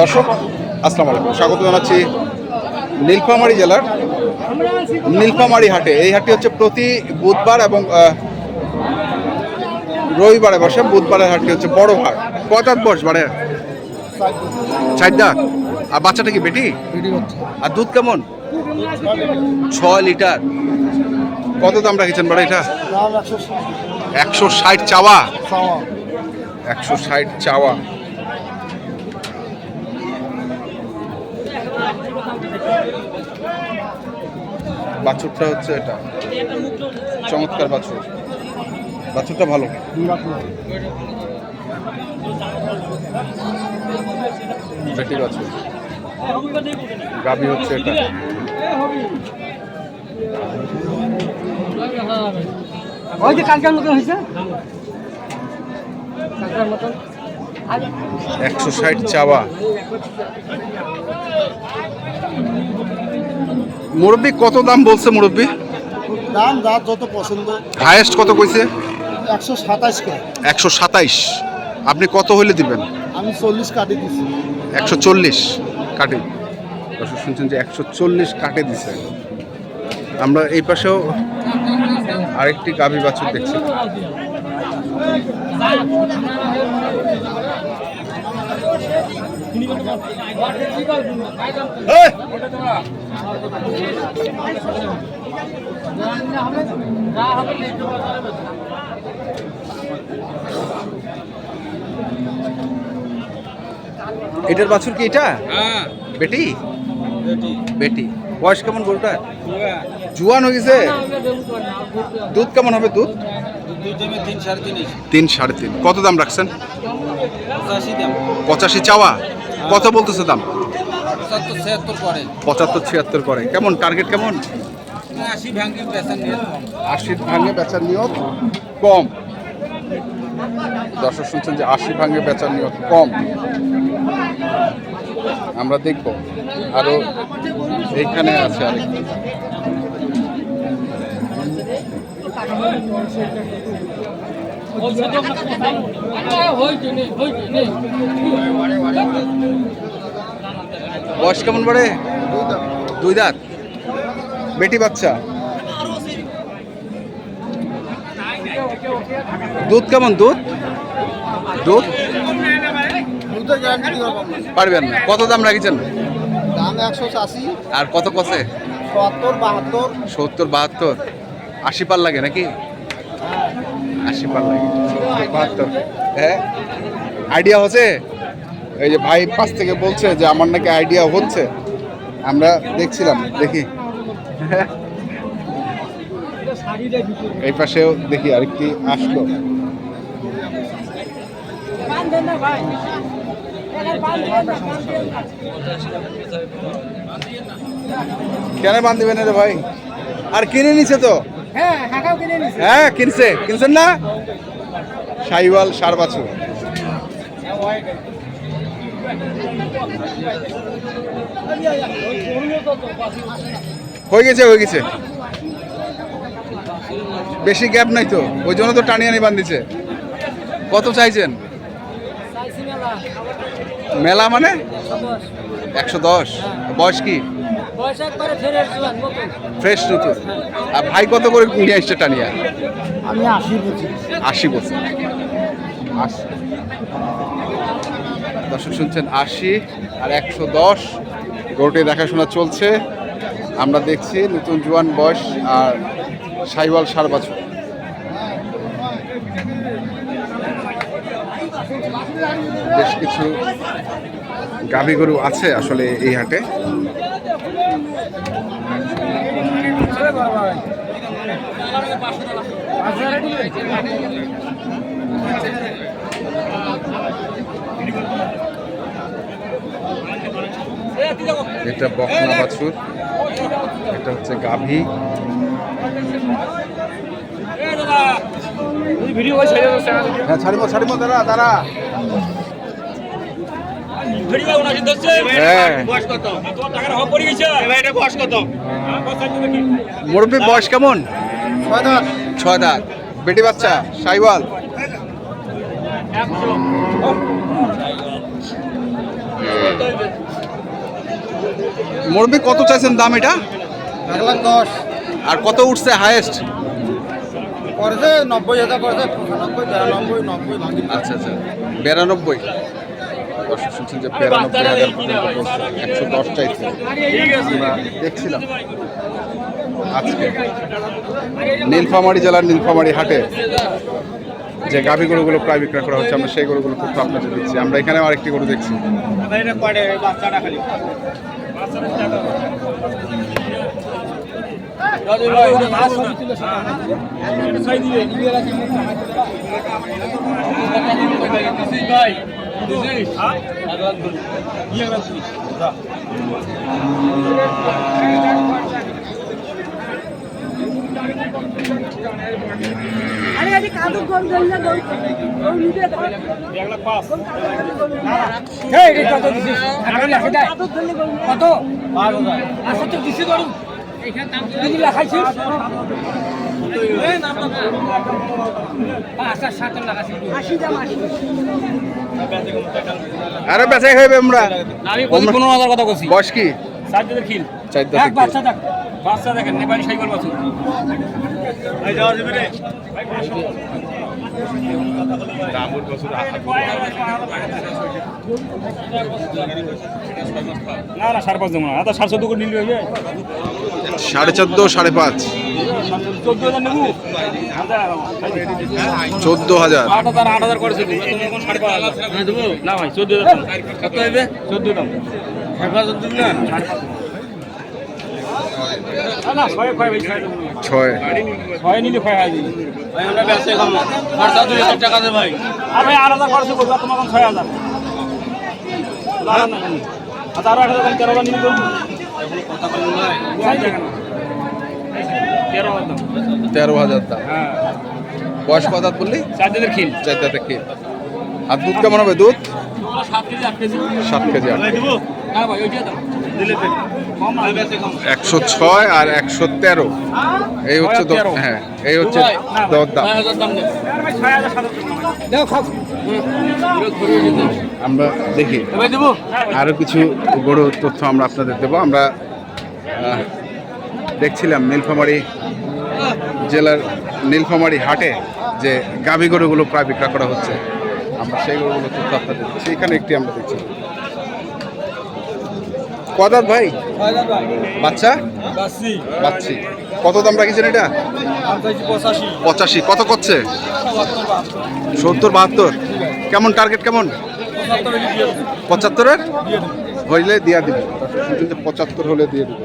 দর্শক আসসালামু আলাইকুম। স্বাগত জানাচ্ছি নীলফামারী জেলার নীলফামারী হাটে। এই হাটটি হচ্ছে প্রতি বুধবার এবং রবিবারে বসে বুধবারের হাটটি হচ্ছে বড় হাট। কটার বস বারে চার দাঁত আর বাচ্চাটা কি বেটি? আর দুধ কেমন? ছয় লিটার। কত দাম রাখেছেন বাড়া এটা? একশো ষাট। চাওয়া। একশো ষাট চাওয়া। বাছুরটা হচ্ছে এটা। চমৎকার বাছুর। বাছুরটা ভালো। বেটি বাছুর। গাবি হচ্ছে এটা। ওই যে কালকার হয়েছে? কালকার একশো ষাট চাওয়া। মুরব্বী কত দাম বলছে মুরব্বী? দাম যার যত পছন্দ। হায়েস্ট কত কইছে? একশো সাতাশ কে একশো সাতাইশ। আপনি কত হইলে দিবেন? আমি চল্লিশ কাটি দিছি। একশো চল্লিশ কাটে। দর্শক শুনছেন যে একশো চল্লিশ কাটে দিছে। আমরা এই পাশেও আরেকটি গাভী বাছুর দেখছি। এটার বাছুর কি এটা? বেটি? বেটি। বয়স কেমন গরুটা জুয়ান হয়ে গেছে দুধ কেমন হবে দুধ? তিন সাড়ে তিন তিন সাড়ে তিন। কত দাম রাখছেন? পঁচাশি চাওয়া? কত বলতেছে দাম? পঁচাত্তর ছিয়াত্তর করে। কেমন? টার্গেট কেমন? আশি ভাঙে বেচার নিয়ত কম। দর্শক শুনছেন যে আশি ভাঙে বেচার নিয়ত কম। আমরা দেখব। আরও এইখানে আছে আরেকটি বয়স কেমন বাড়ে? দুই দাঁত। বেটি বাচ্চা? দুধ কেমন দুধ? দুধ? পারবেন। কত দাম রাখিছেন? দাম একশো আশি আর কত কষে? সত্তর বাহাত্তর। সত্তর বাহাত্তর। আশি পার লাগে নাকি? আশি পার লাগে। বাহাত্তর। হ্যাঁ আইডিয়া হচ্ছে? এই যে ভাই পাশ থেকে বলছে যে আমার নাকি আইডিয়া হচ্ছে। আমরা দেখছিলাম দেখি। এই পাশেও দেখি আরেকটি আসলো। কেন বান্ধিবেন রে ভাই? আর কিনে নিছে তো? হ্যাঁ কাকাও কিনে নিছে। হ্যাঁ কিনছে। কিনছেন না? সাইওয়াল সার বাছুর। হয়ে গেছে হয়ে গেছে। বেশি গ্যাপ নাই তো। ওই জন্য তো টানিয়ে বান দিছে কত চাইছেন? মেলা। মানে? একশো দশ। বয়স কি? বয়স একবারে ফেরে জোয়ান নতুন ফ্রেশ নতুন। আর ভাই কত করে নিয়ে আসছে টানিয়া আমি আশি বুঝি আশি বছর। আশি দর্শক শুনছেন আশি আর একশো দশ। গরুটি দেখাশোনা চলছে। আমরা দেখছি নতুন জোয়ান বয়স আর সাইওয়াল সার বছর। বেশ কিছু গাভী গরু আছে আসলে এই হাটে। এটা বকনা বাছুর। এটা হচ্ছে গাভী। হ্যাঁ ছাড়িব ছাড়িব দাঁড়া দাঁড়া। হ্যাঁ। মুরব্বী বয়স কেমন? ছয় দাঁত। ছয় দাঁত। বেটি বাচ্চা? সাইওয়াল? মুরব্বী কত চাইছেন দাম এটা? এক লাখ দশ। আর কত উঠছে হায়েস্ট করেছে নব্বই হাজার করেছে পঁচানব্বই বিরানব্বই নব্বই আচ্ছা আচ্ছা। বিরানব্বই। দর্শক শুনছেন যে বিরানব্বই হাজার একশো দশ চাইছে। দেখছিলাম। নীলফামারী জেলার নীলফামারী হাটে যে গাভী গরুগুলো প্রায় বিক্রয় করা হচ্ছে, আমরা সেই গরুগুলো খুব আপনাদের দিচ্ছি আমরা এখানে আরেকটি গরু দেখছি। আরে আরে কাদু গম গম না গম গম নিবে দাও। এই রে কত দিছিস? হাঁকাও লেখা দেয়। কত? আচ্ছা তো দিছি করু এইখানে লেখাইছিস? আচ্ছা দাম আরে খাইবে আমরা। আমি হাজার কথা বলছি বয়স কি? খিল। চার দাঁত এক বাচ্চা দেখ। বাচ্চা দেখেন নেপালি সাইকেল বাছুর। না না সাড়ে পাঁচ দেবো না। সাড়ে চোদ্দ নিলে সাড়ে চোদ্দ সাড়ে পাঁচ। চোদ্দ হাজার আট হাজার আট হাজার করেছে না ভাই চোদ্দ হাজার কত হবে চোদ্দ দাম ছয়। ছয় দেবো না। ছয় ছয় নিলে ছয় হাজার ভাই আমরা ব্যবসা কম খরচা দুই হাজার টাকা দে ভাই। আর ভাই হাজার খরচা করব তোমার কম ছয় হাজার। আচ্ছা আট হাজার কম তেরো হাজার নিলে করব। কথা বলেন ভাই তেরো হাজার দাম। তেরো হাজার দাম হ্যাঁ। বয়স কত বললি? চার দিনের খিল। চার দাঁতে কি আর দুধ কেমন হবে? দুধ? সাত কেজি আট কেজি। সাত কেজি আট কেজি। না ভাই ওইটা দাম। দিলে একশো ছয় আর একশো তেরো। এই হচ্ছে দ- হ্যাঁ এই হচ্ছে দর দাম আমরা দেখি। আরও কিছু গরু তথ্য আমরা আপনাদের দেবো। আমরা দেখছিলাম নীলফামারী জেলার নীলফামারী হাটে যে গাভী গরুগুলো প্রায় বিক্রয় করা হচ্ছে। আমরা সেই গরুগুলো তথ্য আপনাদের দিচ্ছি। এখানে একটি আমরা দেখছি। কদার ভাই? বাচ্চা? পাচ্ছি কত দাম রাখিছেন এটা? পঁচাশি। কত করছে? সত্তর বাহাত্তর। কেমন টার্গেট কেমন? পঁচাত্তরের? হইলে দিয়া দিবে। পঁচাত্তর হলে দিয়ে দিবে।